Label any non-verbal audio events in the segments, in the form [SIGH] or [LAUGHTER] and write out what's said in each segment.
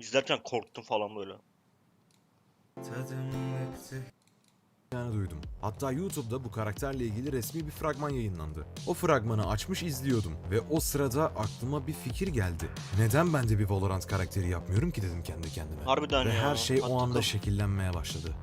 İzlerken korktum falan böyle. Yani duydum. Hatta YouTube'da bu karakterle ilgili resmi bir fragman yayınlandı. O fragmanı açmış izliyordum ve o sırada aklıma bir fikir geldi. Neden ben de bir Valorant karakteri yapmıyorum ki dedim kendi kendime. Harbiden Ve ya. her şey o anda Mantıklı. şekillenmeye başladı.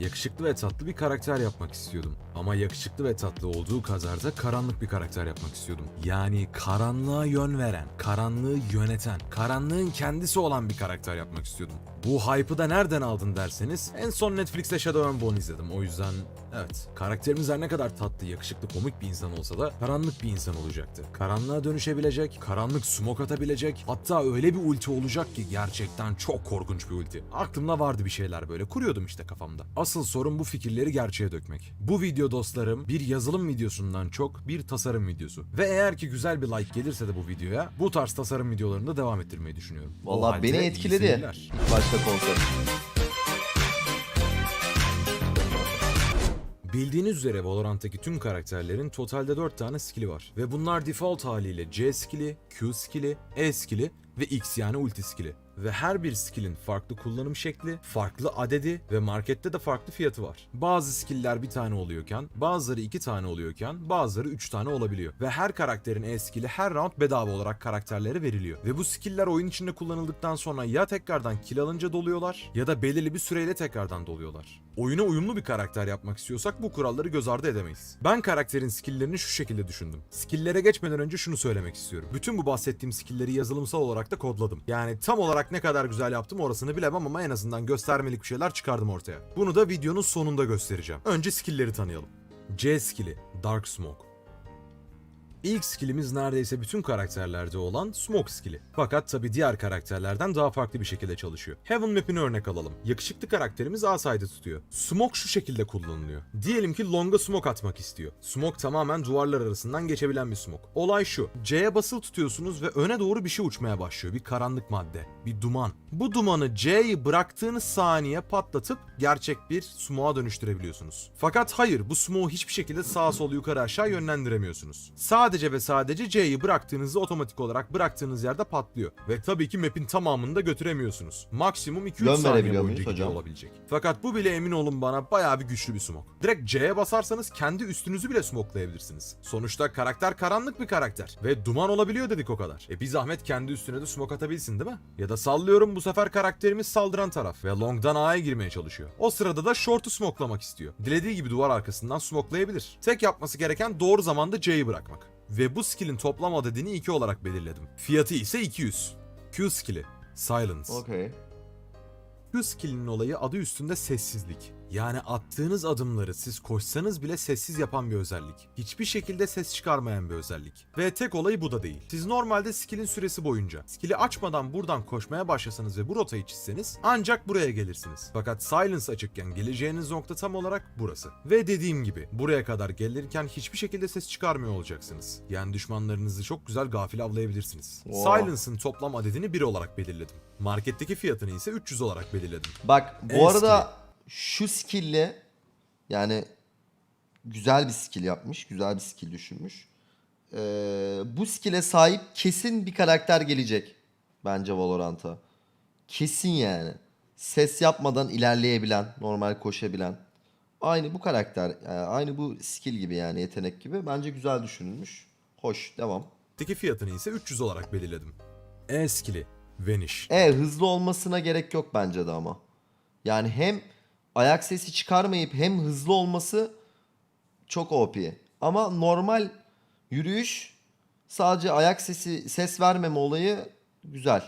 Yakışıklı ve tatlı bir karakter yapmak istiyordum. Ama yakışıklı ve tatlı olduğu kadar da karanlık bir karakter yapmak istiyordum. Yani karanlığa yön veren, karanlığı yöneten, karanlığın kendisi olan bir karakter yapmak istiyordum. Bu hype'ı da nereden aldın derseniz en son Netflix'te Shadow and Bone izledim. O yüzden evet karakterimiz her ne kadar tatlı, yakışıklı, komik bir insan olsa da karanlık bir insan olacaktı. Karanlığa dönüşebilecek, karanlık smoke atabilecek, hatta öyle bir ulti olacak ki gerçekten çok korkunç bir ulti. Aklımda vardı bir şeyler böyle kuruyordum işte kafamda. Asıl sorun bu fikirleri gerçeğe dökmek. Bu video dostlarım bir yazılım videosundan çok bir tasarım videosu. Ve eğer ki güzel bir like gelirse de bu videoya bu tarz tasarım videolarını da devam ettirmeyi düşünüyorum. Vallahi beni etkiledi. İlk başta konsept. Bildiğiniz üzere Valorant'taki tüm karakterlerin totalde 4 tane skill'i var. Ve bunlar default haliyle C skill'i, Q skill'i, E skill'i ve X yani ulti skill'i. Ve her bir skill'in farklı kullanım şekli, farklı adedi ve markette de farklı fiyatı var. Bazı skill'ler bir tane oluyorken, bazıları iki tane oluyorken, bazıları üç tane olabiliyor. Ve her karakterin E skill'i her round bedava olarak karakterlere veriliyor. Ve bu skill'ler oyun içinde kullanıldıktan sonra ya tekrardan kill alınca doluyorlar ya da belirli bir süreyle tekrardan doluyorlar. Oyuna uyumlu bir karakter yapmak istiyorsak bu kuralları göz ardı edemeyiz. Ben karakterin skill'lerini şu şekilde düşündüm. Skill'lere geçmeden önce şunu söylemek istiyorum. Bütün bu bahsettiğim skill'leri yazılımsal olarak da kodladım. Yani tam olarak ne kadar güzel yaptım orasını bilemem ama en azından göstermelik bir şeyler çıkardım ortaya. Bunu da videonun sonunda göstereceğim. Önce skill'leri tanıyalım. C skill'i Dark Smoke. İlk skillimiz neredeyse bütün karakterlerde olan Smoke skill'i. Fakat tabi diğer karakterlerden daha farklı bir şekilde çalışıyor. Heaven Map'ini örnek alalım. Yakışıklı karakterimiz A tutuyor. Smoke şu şekilde kullanılıyor. Diyelim ki Long'a smoke atmak istiyor. Smoke tamamen duvarlar arasından geçebilen bir smoke. Olay şu. C'ye basılı tutuyorsunuz ve öne doğru bir şey uçmaya başlıyor. Bir karanlık madde. Bir duman. Bu dumanı C'yi bıraktığınız saniye patlatıp gerçek bir smoke'a dönüştürebiliyorsunuz. Fakat hayır bu smoke'u hiçbir şekilde sağa sol yukarı aşağı yönlendiremiyorsunuz. Sadece ve sadece C'yi bıraktığınızda otomatik olarak bıraktığınız yerde patlıyor. Ve tabii ki map'in tamamını da götüremiyorsunuz. Maksimum 2-3 Yön saniye boyunca gidiyor olabilecek. Fakat bu bile emin olun bana bayağı bir güçlü bir smoke. Direkt C'ye basarsanız kendi üstünüzü bile smokelayabilirsiniz. Sonuçta karakter karanlık bir karakter. Ve duman olabiliyor dedik o kadar. E bir zahmet kendi üstüne de smoke atabilsin değil mi? Ya da sallıyorum bu sefer karakterimiz saldıran taraf ve long'dan A'ya girmeye çalışıyor. O sırada da short'u smokelamak istiyor. Dilediği gibi duvar arkasından smokelayabilir. Tek yapması gereken doğru zamanda C'yi bırakmak. Ve bu skill'in toplam adedini 2 olarak belirledim. Fiyatı ise 200. Q skill'i Silence. Okey. Q skill'inin olayı adı üstünde sessizlik. Yani attığınız adımları siz koşsanız bile sessiz yapan bir özellik. Hiçbir şekilde ses çıkarmayan bir özellik. Ve tek olayı bu da değil. Siz normalde skill'in süresi boyunca skill'i açmadan buradan koşmaya başlasanız ve bu rotayı çizseniz ancak buraya gelirsiniz. Fakat silence açıkken geleceğiniz nokta tam olarak burası. Ve dediğim gibi buraya kadar gelirken hiçbir şekilde ses çıkarmıyor olacaksınız. Yani düşmanlarınızı çok güzel gafil avlayabilirsiniz. Wow. Silence'ın toplam adedini 1 olarak belirledim. Marketteki fiyatını ise 300 olarak belirledim. Bak bu En arada şu skill'le yani güzel bir skill yapmış. Güzel bir skill düşünmüş. Ee, bu skill'e sahip kesin bir karakter gelecek. Bence Valorant'a. Kesin yani. Ses yapmadan ilerleyebilen, normal koşabilen. Aynı bu karakter, yani aynı bu skill gibi yani yetenek gibi. Bence güzel düşünülmüş. Hoş, devam. Teki fiyatını ise 300 olarak belirledim. E skill'i Vanish. E hızlı olmasına gerek yok bence de ama. Yani hem ayak sesi çıkarmayıp hem hızlı olması çok OP. Ama normal yürüyüş sadece ayak sesi ses vermeme olayı güzel.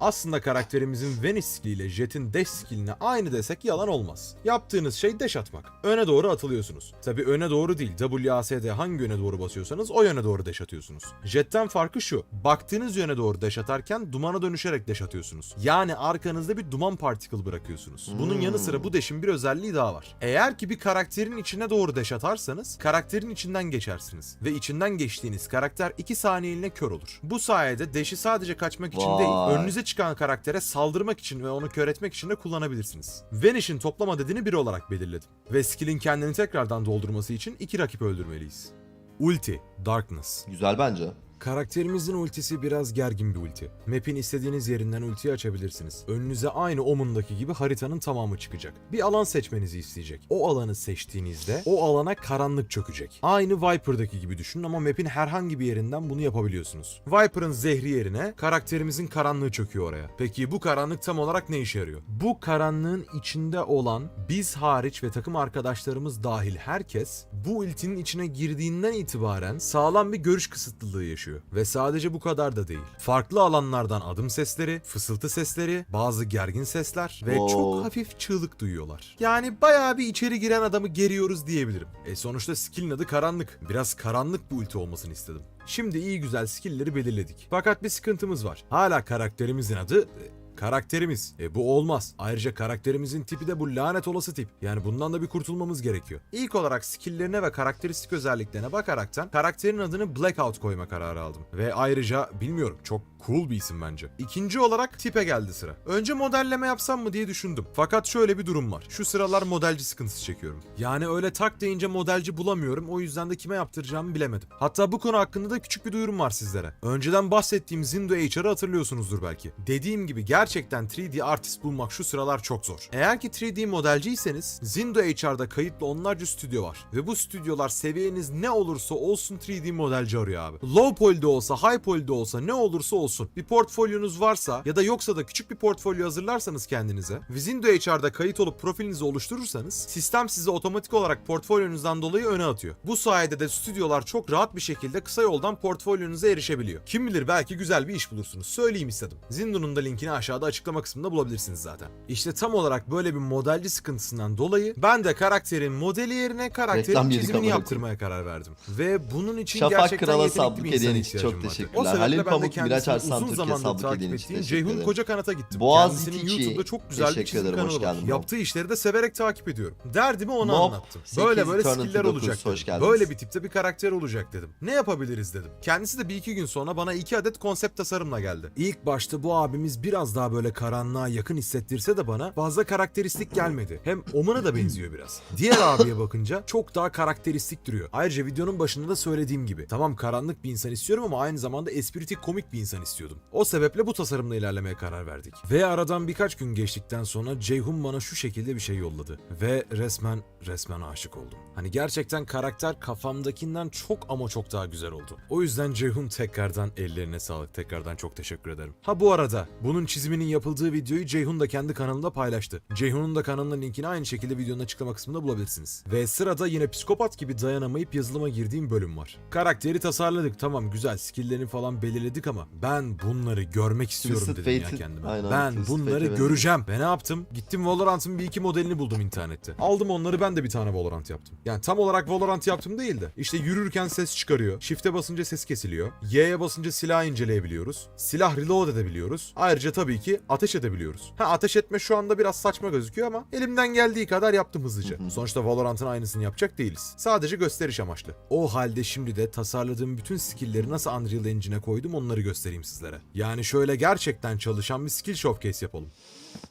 Aslında karakterimizin Vanish skill ile Jet'in dash skill'ine aynı desek yalan olmaz. Yaptığınız şey dash atmak. Öne doğru atılıyorsunuz. Tabi öne doğru değil WASD hangi yöne doğru basıyorsanız o yöne doğru dash atıyorsunuz. Jet'ten farkı şu. Baktığınız yöne doğru dash atarken dumana dönüşerek dash atıyorsunuz. Yani arkanızda bir duman particle bırakıyorsunuz. Bunun yanı sıra bu dash'in bir özelliği daha var. Eğer ki bir karakterin içine doğru dash atarsanız karakterin içinden geçersiniz. Ve içinden geçtiğiniz karakter 2 saniyeliğine kör olur. Bu sayede dash'i sadece kaçmak için Vay. değil önünüze çıkan karaktere saldırmak için ve onu kör etmek için de kullanabilirsiniz. Vanish'in toplam adedini 1 olarak belirledim. Ve skill'in kendini tekrardan doldurması için 2 rakip öldürmeliyiz. Ulti, Darkness. Güzel bence. Karakterimizin ultisi biraz gergin bir ulti. Map'in istediğiniz yerinden ultiyi açabilirsiniz. Önünüze aynı Omen'daki gibi haritanın tamamı çıkacak. Bir alan seçmenizi isteyecek. O alanı seçtiğinizde o alana karanlık çökecek. Aynı Viper'daki gibi düşünün ama map'in herhangi bir yerinden bunu yapabiliyorsunuz. Viper'ın zehri yerine karakterimizin karanlığı çöküyor oraya. Peki bu karanlık tam olarak ne işe yarıyor? Bu karanlığın içinde olan biz hariç ve takım arkadaşlarımız dahil herkes bu ultinin içine girdiğinden itibaren sağlam bir görüş kısıtlılığı yaşıyor. Ve sadece bu kadar da değil. Farklı alanlardan adım sesleri, fısıltı sesleri, bazı gergin sesler ve Wow. çok hafif çığlık duyuyorlar. Yani bayağı bir içeri giren adamı geriyoruz diyebilirim. E sonuçta skill'in adı karanlık. Biraz karanlık bir ulti olmasını istedim. Şimdi iyi güzel skill'leri belirledik. Fakat bir sıkıntımız var. Hala karakterimizin adı e, karakterimiz. E bu olmaz. Ayrıca karakterimizin tipi de bu lanet olası tip. Yani bundan da bir kurtulmamız gerekiyor. İlk olarak skill'lerine ve karakteristik özelliklerine bakaraktan karakterin adını Blackout koyma kararı aldım. Ve ayrıca bilmiyorum çok cool bir isim bence. İkinci olarak tipe geldi sıra. Önce modelleme yapsam mı diye düşündüm. Fakat şöyle bir durum var. Şu sıralar modelci sıkıntısı çekiyorum. Yani öyle tak deyince modelci bulamıyorum. O yüzden de kime yaptıracağımı bilemedim. Hatta bu konu hakkında da küçük bir duyurum var sizlere. Önceden bahsettiğim Zindo HR'ı hatırlıyorsunuzdur belki. Dediğim gibi gerçekten 3D artist bulmak şu sıralar çok zor. Eğer ki 3D modelciyseniz Zindo HR'da kayıtlı onlarca stüdyo var. Ve bu stüdyolar seviyeniz ne olursa olsun 3D modelci arıyor abi. Low poly'de olsa, high poly'de olsa ne olursa olsun. Bir portfolyonuz varsa ya da yoksa da küçük bir portfolyo hazırlarsanız kendinize ve Zindo HR'da kayıt olup profilinizi oluşturursanız sistem sizi otomatik olarak portfolyonuzdan dolayı öne atıyor. Bu sayede de stüdyolar çok rahat bir şekilde kısa yoldan portfolyonuza erişebiliyor. Kim bilir belki güzel bir iş bulursunuz. Söyleyeyim istedim. Zindo'nun da linkini aşağıda açıklama kısmında bulabilirsiniz zaten. İşte tam olarak böyle bir modelci sıkıntısından dolayı ben de karakterin modeli yerine karakterin Reklam yedik çizimini amına yaptırmaya karar verdim. Ve bunun için Şafak gerçekten Kral'a yetenekli sablık bir insana hediyen için çok vardı. teşekkürler. O sebeple Halil ben de Pamuk, kendisini Miraç Arslan uzun Türkiye zamandır sablık takip için ettiğim teşekkür Ceyhun ederim. Koca Kanat'a gittim. Boğaz Kendisinin Itici, YouTube'da çok güzel bir teşekkür çizim ederim, hoş kanalı var. geldin. Yaptığı işleri de severek takip ediyorum. Derdimi ona Mob, anlattım. 8 Böyle böyle Eternity skiller 9, olacak hoş dedim. geldiniz. Böyle bir tipte bir karakter olacak dedim. Ne yapabiliriz dedim. Kendisi de bir iki gün sonra bana iki adet konsept tasarımla geldi. İlk başta bu abimiz biraz daha böyle karanlığa yakın hissettirse de bana fazla karakteristik gelmedi. Hem Oman'a da benziyor biraz. Diğer abiye bakınca çok daha karakteristik duruyor. Ayrıca videonun başında da söylediğim gibi. Tamam karanlık bir insan istiyorum ama aynı zamanda espritik komik bir insan istiyordum. O sebeple bu tasarımla ilerlemeye karar verdik. Ve aradan birkaç gün geçtikten sonra Ceyhun bana şu şekilde bir şey yolladı. Ve resmen resmen aşık oldum. Hani gerçekten karakter kafamdakinden çok ama çok daha güzel oldu. O yüzden Ceyhun tekrardan ellerine sağlık. Tekrardan çok teşekkür ederim. Ha bu arada bunun çiziminin yapıldığı videoyu Ceyhun da kendi kanalında paylaştı. Ceyhun'un da kanalının linkini aynı şekilde videonun açıklama kısmında bulabilirsiniz. Ve sırada yine psikopat gibi dayanamayıp yazılıma girdiğim bölüm var. Karakteri tasarladık tamam güzel skill'lerini falan belirledik ama ben bunları görmek istiyorum Twisted dedim ya kendime. Aynen, ben Twisted bunları göreceğim. Ve ne yaptım? Gittim Valorant'ın bir iki modelini buldum internette. Aldım onları ben de bir tane Valorant yaptım. Yani tam olarak Valorant yaptım değil de. İşte yürürken ses çıkarıyor. Shift'e basınca ses kesiliyor. Y'ye basınca silah inceleyebiliyoruz. Silah reload edebiliyoruz. Ayrıca tabii ki ateş edebiliyoruz. Ha ateş etme şu anda biraz saçma gözüküyor ama elimden geldiği kadar yaptım hızlıca. Sonuçta Valorant'ın aynısını yapacak değiliz. Sadece gösteriş amaçlı. O halde şimdi de tasarladığım bütün skill'leri nasıl Unreal Engine'e koydum onları göstereyim sizlere. Yani şöyle gerçekten çalışan bir skill showcase yapalım.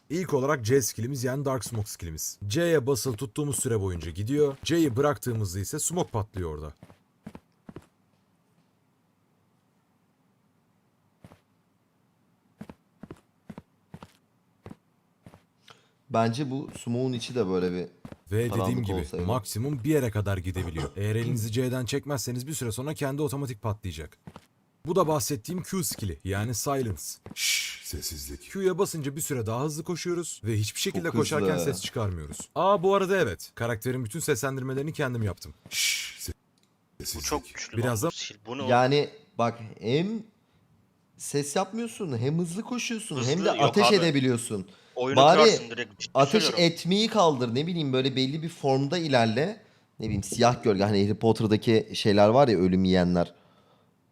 İlk olarak C skillimiz yani Dark Smoke skillimiz. C'ye basılı tuttuğumuz süre boyunca gidiyor. C'yi bıraktığımızda ise smoke patlıyor orada. Bence bu Smoke'un içi de böyle bir Ve Karanlık dediğim gibi olsaydı. maksimum bir yere kadar gidebiliyor. Eğer elinizi C'den çekmezseniz bir süre sonra kendi otomatik patlayacak. Bu da bahsettiğim Q skill'i yani silence. Şşş sessizlik. Q'ya basınca bir süre daha hızlı koşuyoruz ve hiçbir şekilde Çok koşarken hızlı. ses çıkarmıyoruz. Aa bu arada evet. Karakterin bütün seslendirmelerini kendim yaptım. Şşş se- Bu sessizlik. çok güçlü. Biraz da bu yani bak hem ses yapmıyorsun hem hızlı koşuyorsun hem Hızlı de yok ateş abi. edebiliyorsun. Oyunu bari kırarsın direkt. ciddi Ateş söylüyorum. etmeyi kaldır ne bileyim böyle belli bir formda ilerle. Ne bileyim siyah gölge hani Harry Potter'daki şeyler var ya ölüm yiyenler.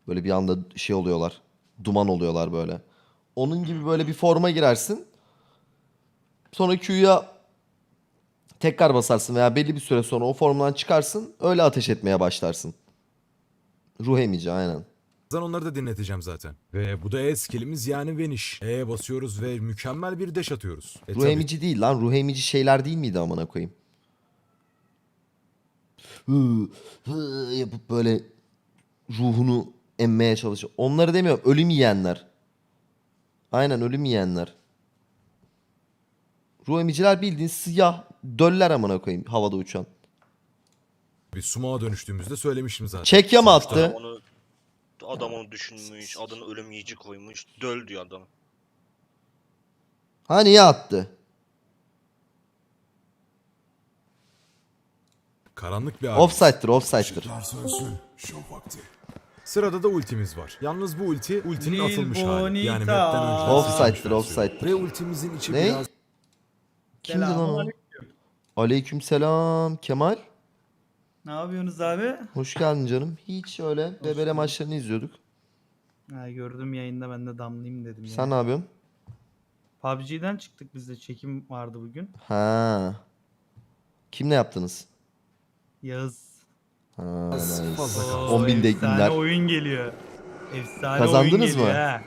Böyle bir anda şey oluyorlar. Duman oluyorlar böyle. Onun gibi böyle bir forma girersin. Sonra Q'ya tekrar basarsın veya belli bir süre sonra o formdan çıkarsın. Öyle ateş etmeye başlarsın. Ruh emici aynen. Birazdan onları da dinleteceğim zaten. Ve bu da E skillimiz yani Vanish. E'ye basıyoruz ve mükemmel bir dash atıyoruz. E Ruh tabii, emici değil lan. Ruh emici şeyler değil miydi amına koyayım? Hı, hı yapıp böyle ruhunu emmeye çalışıyor. Onları demiyorum. Ölüm yiyenler. Aynen ölüm yiyenler. Ruh emiciler bildiğin siyah döller amına koyayım havada uçan. Bir sumağa dönüştüğümüzde söylemiştim zaten. Çekya mı Sonuçta attı? Onu adam onu düşünmüş. Adını ölüm yiyici koymuş. Döl diyor adam. Ha niye attı? Karanlık bir abi. Offside'dır offside'dır. Sırada da ultimiz var. Yalnız bu ulti ultinin Lil atılmış hali. Yani Bonita. map'ten önce. Offside'dır offside'dır. Ve ultimizin içi Ne? biraz Kimdi lan o? Selamünaleyküm. Aleykümselam Kemal. Ne yapıyorsunuz abi? Hoş geldin canım. Hiç öyle bebele maçlarını izliyorduk. Ha, gördüm yayında ben de damlayayım dedim. Sen ya. ne yapıyorsun? PUBG'den çıktık bizde çekim vardı bugün. Ha. Kimle yaptınız? Yağız. Ha, nice. kaldı. 10 bin de efsane günler. oyun geliyor. Efsane Kazandınız oyun geliyor mı? ha.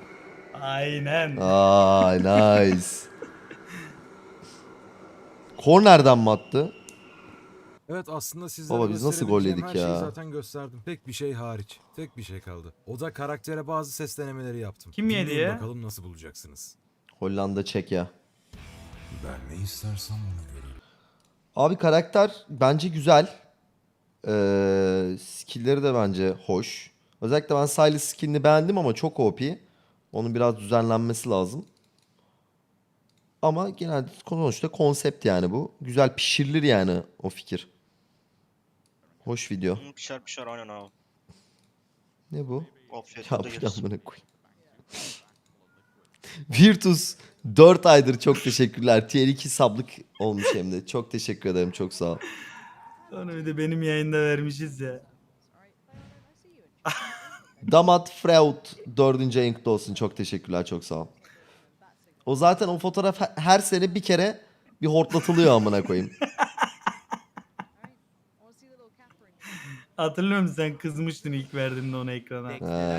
Aynen. Ay nice. [LAUGHS] Kornerden mi attı? Evet aslında sizlere Baba biz nasıl gol gösterebileceğim yedik her şeyi ya? zaten gösterdim. Tek bir şey hariç. Tek bir şey kaldı. O da karaktere bazı ses denemeleri yaptım. Kim yedi Dinleyin ya? bakalım nasıl bulacaksınız. Hollanda çek ya. Ben ne istersem ona göre. Abi karakter bence güzel. Ee, skill'leri de bence hoş. Özellikle ben Silas skinini beğendim ama çok OP. Onun biraz düzenlenmesi lazım. Ama genelde sonuçta konsept yani bu. Güzel pişirilir yani o fikir. Hoş video. Hı, Pişer pişer aynen abi. Ne bu? Afiyet Ya olsun. bu ne yeriz. amına koyayım. [LAUGHS] Virtus 4 aydır çok teşekkürler. Tier 2 sablık olmuş hem de. Çok teşekkür ederim. Çok sağ ol. Onu bir de benim yayında vermişiz ya. [LAUGHS] Damat Freud 4. ayın kutlu olsun. Çok teşekkürler. Çok sağ ol. O zaten o fotoğraf he- her sene bir kere bir hortlatılıyor amına koyayım. Hatırlıyor musun sen kızmıştın ilk verdiğimde onu ekrana. Ha.